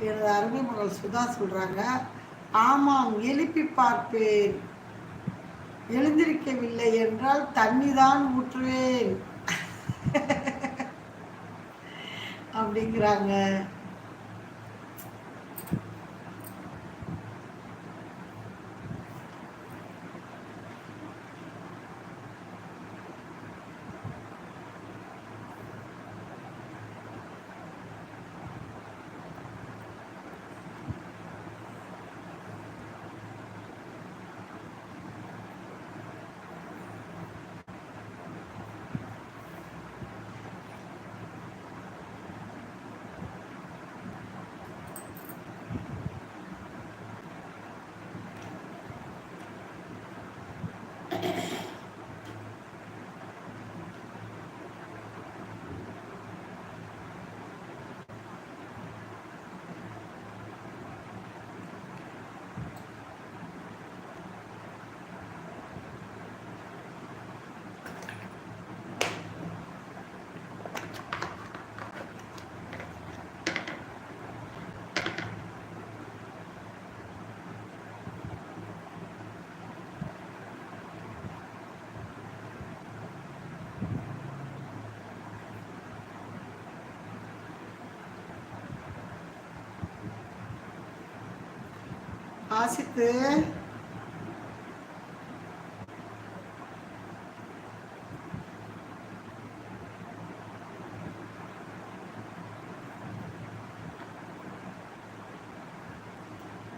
எனது அருமை மகள் சுதா சொல்கிறாங்க ஆமாம் எழுப்பி பார்ப்பேன். எழுந்திருக்கவில்லை என்றால் தண்ணி தான் ஊற்றுவேன். அப்படிங்கிறாங்க. ஆசித்து.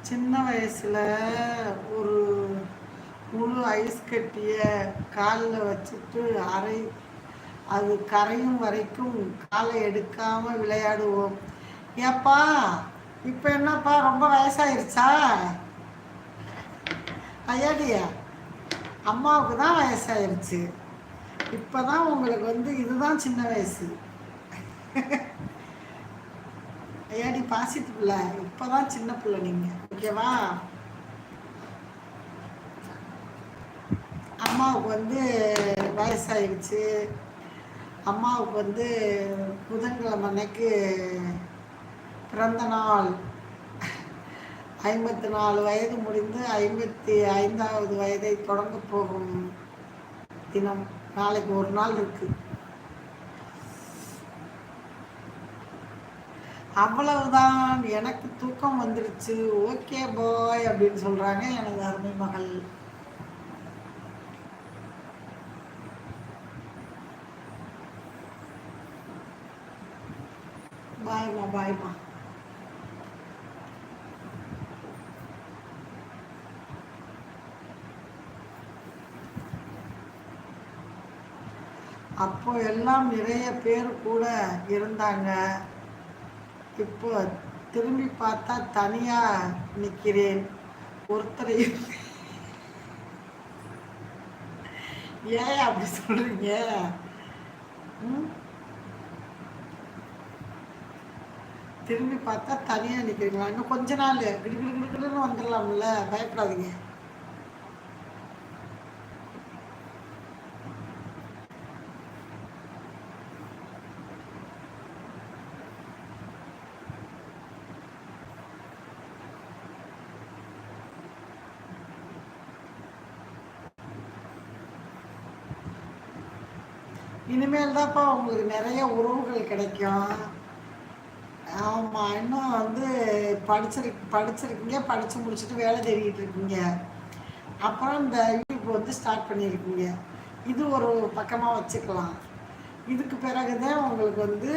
சின்ன வயசுல ஒரு முழு ஐஸ் கட்டிய காலில் வச்சுட்டு அரை அது கரையும் வரைக்கும் காலை எடுக்காம விளையாடுவோம். ஏப்பா இப்போ என்னப்பா ரொம்ப வயசாயிருச்சா? ஐயாடியா அம்மாவுக்கு தான் வயசாயிருச்சு. இப்போ தான் உங்களுக்கு வந்து இதுதான் சின்ன வயசு. ஐயாடி பாசித்து பிள்ளை இப்போ தான் சின்ன பிள்ளை நீங்கள் ஓகேவா? அம்மாவுக்கு வந்து வயசாயிருச்சு. அம்மாவுக்கு வந்து புதன்கிழமை அன்னைக்கு பிறந்த நாள். ஐம்பத்தி நாலு வயது முடிந்து ஐம்பத்தி ஐந்தாவது வயதை தொடங்க போகும் தினம். நாளைக்கு ஒரு நாள் இருக்கு. அவ்வளவுதான். எனக்கு தூக்கம் வந்துருச்சு. ஓகே பாய் அப்படின்னு சொல்றாங்க எனது அருமை மகள். பாய்மா பாய்மா. அப்போ எல்லாம் நிறைய பேர் கூட இருந்தாங்க. இப்போ திரும்பி பார்த்தா தனியாக நிற்கிறேன் ஒருத்தரையும் ஏன் அப்படி சொல்கிறீங்க ம்? திரும்பி பார்த்தா தனியாக நிற்கிறீங்களா இன்னும் கொஞ்ச நாள். கிடு வந்துடலாம்ல. பயப்படாதீங்க. இனிமேல் தான்ப்பா உங்களுக்கு நிறைய உறவுகள் கிடைக்கும். ஆமாம் இன்னும் வந்து படிச்சிரு படிச்சிருக்கீங்க படித்து முடிச்சுட்டு வேலை தேடிக்கிட்டு இருக்கீங்க. அப்புறம் இந்த யூடியூப் வந்து ஸ்டார்ட் பண்ணியிருக்கீங்க இது ஒரு பக்கமாக வச்சுக்கலாம். இதுக்கு பிறகு தான் உங்களுக்கு வந்து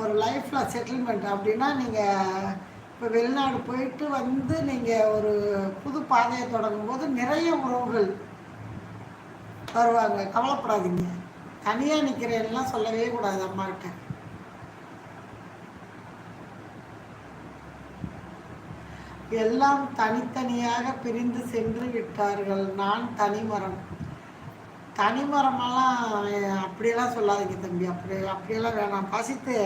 ஒரு லைஃப்பில் செட்டில்மெண்ட் அப்படின்னா நீங்கள் இப்போ வெளிநாடு போயிட்டு வந்து நீங்கள் ஒரு புது பாதையை தொடங்கும் போது நிறைய உறவுகள் வருவாங்க. கவலைப்படாதீங்க. தனியாக நிற்கிறேன்லாம் சொல்லவே கூடாது அம்மாக்கிட்ட எல்லாம் தனித்தனியாக பிரிந்து சென்று விட்டார்கள். நான் தனிமரம். தனிமரமெல்லாம் அப்படியெல்லாம் சொல்லாதீங்க தம்பி. அப்படி அப்படியெல்லாம் வேணாம். பசித்து.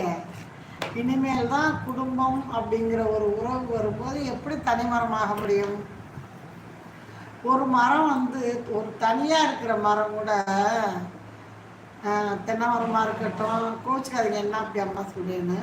இனிமேல் தான் குடும்பம் அப்படிங்கிற ஒரு உறவு வரும்போது எப்படி தனிமரமாக முடியும்? ஒரு மரம் வந்து ஒரு தனியாக இருக்கிற மரம் கூட தென்னை மரமாக இருக்கட்டும் கோச்சுக்காதீங்க என்ன அப்படி அம்மா சொல்லுன்னு